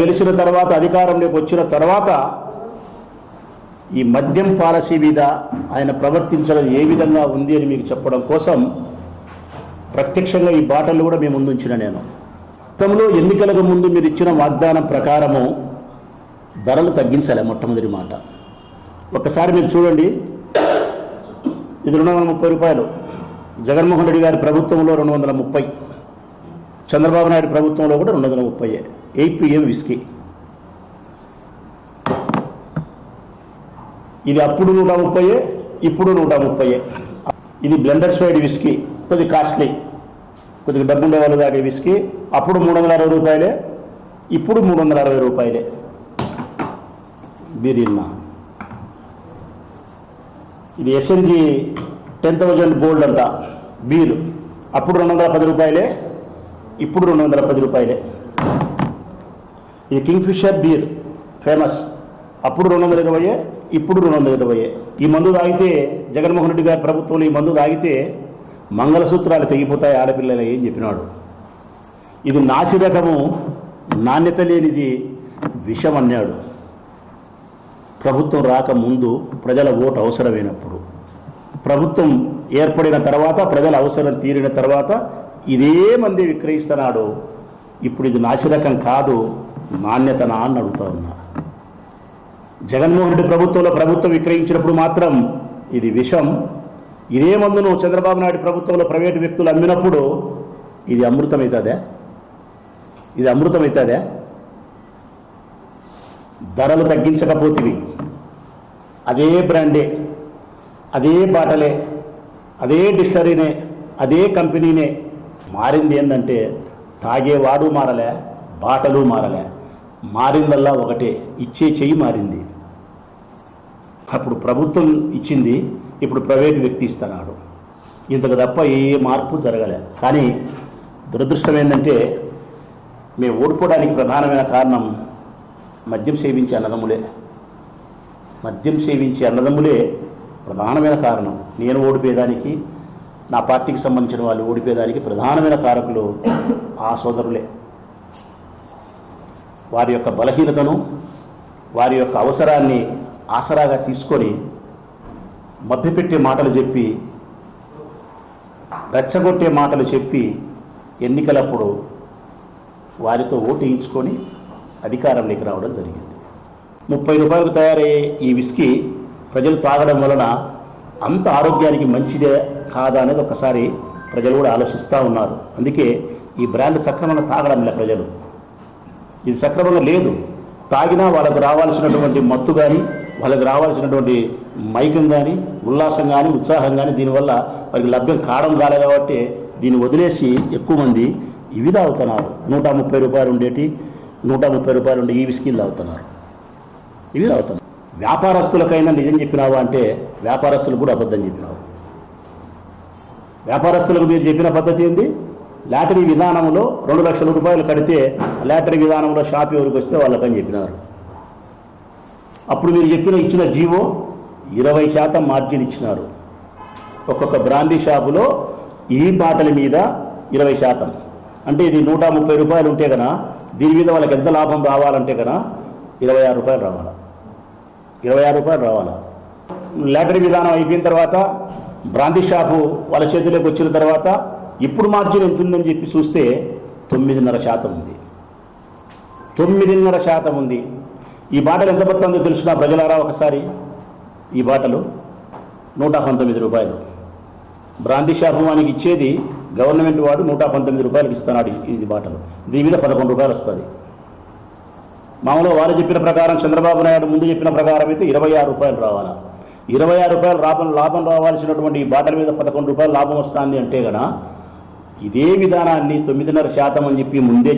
గెలిచిన తర్వాత అధికారంలోకి వచ్చిన తర్వాత ఈ మద్యం పాలసీ మీద ఆయన ప్రవర్తించడం ఏ విధంగా ఉంది అని మీకు చెప్పడం కోసం ప్రత్యక్షంగా ఈ బాటలు కూడా మేము ముందుంచిన నేను. గతంలో ఎన్నికలకు ముందు మీరు ఇచ్చిన వాగ్దానం ప్రకారము ధరలు తగ్గించాలి మొట్టమొదటి మాట. ఒక్కసారి మీరు చూడండి. ఇది రెండు వందల ముప్పై రూపాయలు. జగన్మోహన్ రెడ్డి గారి ప్రభుత్వంలో రెండు వందల ముప్పై. చంద్రబాబు నాయుడు ప్రభుత్వంలో కూడా రెండు వందల ముప్పై ఎయిట్ పిఎం విస్కీ. ఇది అప్పుడు నూట ముప్పయే ఇప్పుడు నూట ముప్పయే. ఇది బ్లెండర్ స్వైడ్ విస్కీ కొద్దిగా కాస్ట్లీ కొద్దిగా డబ్బుండే వాళ్ళు తాగే విస్కీ అప్పుడు మూడు వందల అరవై రూపాయలే ఇప్పుడు మూడు వందల అరవై రూపాయలే బీరిల్నా ఇది ఎస్ఎన్జి టెన్ థౌజండ్ గోల్డ్ అంట బీర్. అప్పుడు రెండు వందల పది రూపాయలే ఇప్పుడు రెండు వందల పది రూపాయలే. ఇది కింగ్ఫిషర్ బీర్ ఫేమస్ అప్పుడు రెండు వందల ఇరవై ఇప్పుడు రెండు వందల ఇరవై ఈ మందు తాగితే జగన్మోహన్ రెడ్డి గారి ప్రభుత్వంలో ఈ మందు తాగితే మంగళసూత్రాలు తెగిపోతాయి ఆడపిల్లలు ఏం చెప్పినాడు. ఇది నాసి రకము నాణ్యత లేనిది విషం అన్నాడు. ప్రభుత్వం రాకముందు ప్రజల ఓటు అవసరమైనప్పుడు. ప్రభుత్వం ఏర్పడిన తర్వాత ప్రజల అవసరం తీరిన తర్వాత ఇదే మంది విక్రయిస్తున్నాడు. ఇప్పుడు ఇది నాసిరకం కాదు నాణ్యతనా అని అడుగుతా ఉన్నా. జగన్మోహన్ రెడ్డి ప్రభుత్వంలో ప్రభుత్వం విక్రయించినప్పుడు మాత్రం ఇది విషం. ఇదే మందును చంద్రబాబు నాయుడు ప్రభుత్వంలో ప్రైవేటు వ్యక్తులు అమ్మినప్పుడు ఇది అమృతమవుతుందే ఇది అమృతమవుతుందే ధరలు తగ్గించకపోతివి. అదే బ్రాండే అదే బాటలే అదే డిస్టరీనే అదే కంపెనీనే మారింది ఏంటంటే తాగేవాడు మారలే బాటలు మారలే. మారిందల్లా ఒకటే. ఇచ్చే చెయ్యి మారింది. అప్పుడు ప్రభుత్వం ఇచ్చింది ఇప్పుడు ప్రైవేటు వ్యక్తి ఇస్తున్నాడు. ఇంతకు తప్ప ఏ మార్పు జరగలే. కానీ దురదృష్టం ఏంటంటే మేము ఓడిపోవడానికి ప్రధానమైన కారణం మద్యం సేవించే అన్నదమ్ములే. మద్యం సేవించే అన్నదమ్ములే ప్రధానమైన కారణం. నేను ఓడిపోయేదానికి నా పార్టీకి సంబంధించిన వాళ్ళు ఓడిపోయేదానికి ప్రధానమైన కారకులు ఆ సోదరులే. వారి యొక్క బలహీనతను వారి యొక్క అవసరాన్ని ఆసరాగా తీసుకొని మభ్యపెట్టే మాటలు చెప్పి రెచ్చగొట్టే మాటలు చెప్పి ఎన్నికలప్పుడు వారితో ఓటు వేయించుకొని అధికారంలోకి రావడం జరిగింది. ముప్పై రూపాయలకు తయారయ్యే ఈ విస్కీ ప్రజలు తాగడం వలన అంత ఆరోగ్యానికి మంచిదే కాదా అనేది ఒకసారి ప్రజలు కూడా ఆలోచిస్తూ ఉన్నారు. అందుకే ఈ బ్రాండ్ సక్రమంగా తాగడం లే ప్రజలు. ఇది సక్రమంగా లేదు. తాగినా వాళ్ళకు రావాల్సినటువంటి మత్తు కానీ వాళ్ళకి రావాల్సినటువంటి మైకం కానీ ఉల్లాసం కానీ ఉత్సాహం కానీ దీనివల్ల వారికి లభ్యం కావడం కాలేదు కాబట్టి దీన్ని వదిలేసి ఎక్కువ మంది ఇవి తాగుతున్నారు. నూట ముప్పై రూపాయలు ఉండేటి నూట ముప్పై రూపాయలు ఉండే ఈ విస్కీలు తాగుతున్నారు. ఇవి తాగుతున్నారు. వ్యాపారస్తులకైనా నిజం చెప్పినావా అంటే వ్యాపారస్తులకు కూడా అబద్ధం చెప్పినావు. వ్యాపారస్తులకు మీరు చెప్పిన పద్ధతి ఏంది? లాటరీ విధానంలో రెండు లక్షల రూపాయలు కడితే లాటరీ విధానంలో షాప్ ఎవరికి వస్తే వాళ్ళకని చెప్పినారు. అప్పుడు మీరు చెప్పిన ఇచ్చిన జీవో ఇరవై శాతం మార్జిన్ ఇచ్చినారు. ఒక్కొక్క బ్రాందీ షాపులో ఈ బాటల మీద ఇరవై శాతం. అంటే ఇది నూట ముప్పై రూపాయలు ఉంటే కన దీని మీద వాళ్ళకి ఎంత లాభం రావాలంటే కనుక ఇరవై ఆరు రూపాయలు రావాలా? ఇరవై ఆరు రూపాయలు రావాలా? లాటరీ విధానం అయిపోయిన తర్వాత బ్రాందీ షాపు వాళ్ళ చేతిలోకి వచ్చిన తర్వాత ఇప్పుడు మార్జిన్ ఎంత ఉందని చెప్పి చూస్తే తొమ్మిదిన్నర శాతం ఉంది. తొమ్మిదిన్నర శాతం ఉంది. ఈ బాటలు ఎంత పడుతుందో తెలుసునా ప్రజలారా ఒకసారి? ఈ బాటలు నూట పంతొమ్మిది రూపాయలు. బ్రాంతి షాపు ఇచ్చేది గవర్నమెంట్ వాడు నూట పంతొమ్మిది రూపాయలకి ఇస్తున్నాడు ఇది బాటలు. దీని మీద పదకొండు రూపాయలు వస్తుంది. మామూలుగా వారు చెప్పిన ప్రకారం చంద్రబాబు నాయుడు ముందు చెప్పిన ప్రకారం అయితే ఇరవై ఆరు రూపాయలు రావాలా? ఇరవై ఆరు రూపాయలు లాభం లాభం రావాల్సినటువంటి ఈ బాటల మీద పదకొండు రూపాయలు లాభం వస్తుంది అంటే గన ఇదే విధానాన్ని తొమ్మిదిన్నర శాతం అని చెప్పి ముందే